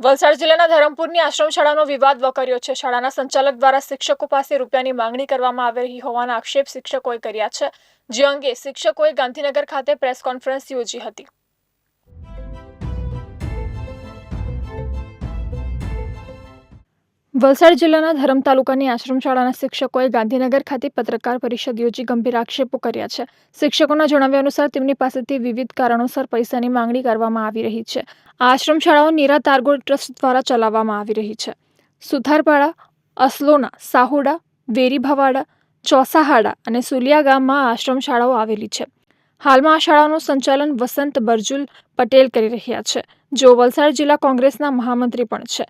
વલસાડ જિલ્લાના ધરમપુરની આશ્રમ શાળાનો વિવાદ વકર્યો છે. શાળાના સંચાલક દ્વારા શિક્ષકો પાસે રૂપિયાની માંગણી કરવામાં આવી રહી હોવાના આક્ષેપ શિક્ષકોએ કર્યા છે. જે અંગે શિક્ષકોએ ગાંધીનગર ખાતે પ્રેસ કોન્ફરન્સ યોજી હતી. વલસાડ જિલ્લાના ધરમ તાલુકાની આશ્રમ શાળાના શિક્ષકોએ ગાંધીનગર ખાતે પત્રકાર પરિષદ યોજી ગંભીર આક્ષેપો કર્યા છે. શિક્ષકોના જણાવ્યા અનુસાર તેમની પાસેથી વિવિધ કારણોસર પૈસાની માંગણી કરવામાં આવી રહી છે. આ આશ્રમ શાળાઓ નીરા તારગોળ ટ્રસ્ટ દ્વારા ચલાવવામાં આવી રહી છે. સુથારપાડા, અસલોના, સાહુડા, વેરીભાવાડા, ચોસાહાડા અને સુલિયા ગામમાં આશ્રમ શાળાઓ આવેલી છે. હાલમાં આ શાળાનું સંચાલન વસંત બરજુલ પટેલ કરી રહ્યા છે જેઓ વલસાડ જિલ્લા કોંગ્રેસના મહામંત્રી પણ છે.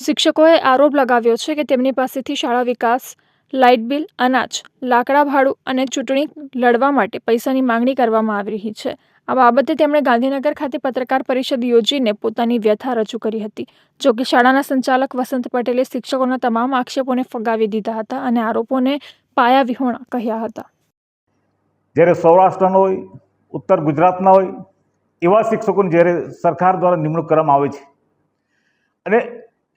શિક્ષકોએ આરોપ લગાવ્યો છે કે તેમની પાસેથી શાળા વિકાસ, લાઇટ બિલ, અનાજ, લાકડા ભાડું અને ચૂંટણી લડવા માટે પૈસાની માંગણી કરવામાં આવી રહી છે. આ બાબતે તેમણે ગાંધીનગર ખાતે પત્રકાર પરિષદ યોજીને પોતાની વ્યથા રજૂ કરી હતી, જો કે શાળાના સંચાલક વસંત પટેલે શિક્ષકોના તમામ આક્ષેપોને ફગાવી દીધા હતા અને આરોપોને પાયા વિહોણા કહ્યા હતા. જ્યારે સૌરાષ્ટ્રના હોય, ઉત્તર ગુજરાતના હોય, એવા શિક્ષકોની જ્યારે સરકાર દ્વારા નિમણૂક કરવામાં આવે છે. અને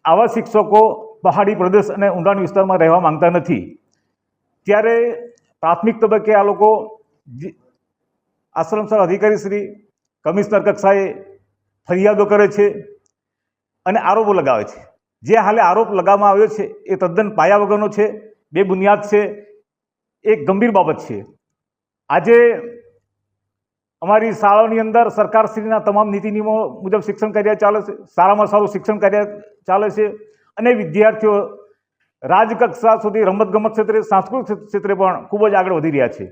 આવા શિક્ષકો પહાડી પ્રદેશ અને ઊંડાણ વિસ્તારમાં રહેવા માંગતા નથી. ત્યારે પ્રાથમિક તબક્કે આ લોકો આશ્રમશાળા આશ્રમ શાળા અધિકારી શ્રી, કમિશનર કક્ષાએ ફરિયાદો કરે છે અને આરોપો લગાવે છે. જે હાલે આરોપ લગાવવામાં આવ્યો છે એ તદ્દન પાયા વગરનો છે, બે બુનિયાદ છે, એક ગંભીર બાબત છે. આજે અમારી શાળાઓની અંદર સરકારશ્રીના તમામ નીતિ નિયમો મુજબ શિક્ષણ કાર્ય ચાલે છે, સારામાં સારું શિક્ષણ કાર્ય ચાલે છે અને વિદ્યાર્થીઓ રાજકક્ષા સુધી રમતગમત ક્ષેત્રે, સાંસ્કૃતિક ક્ષેત્રે પણ ખૂબ જ આગળ વધી રહ્યા છે.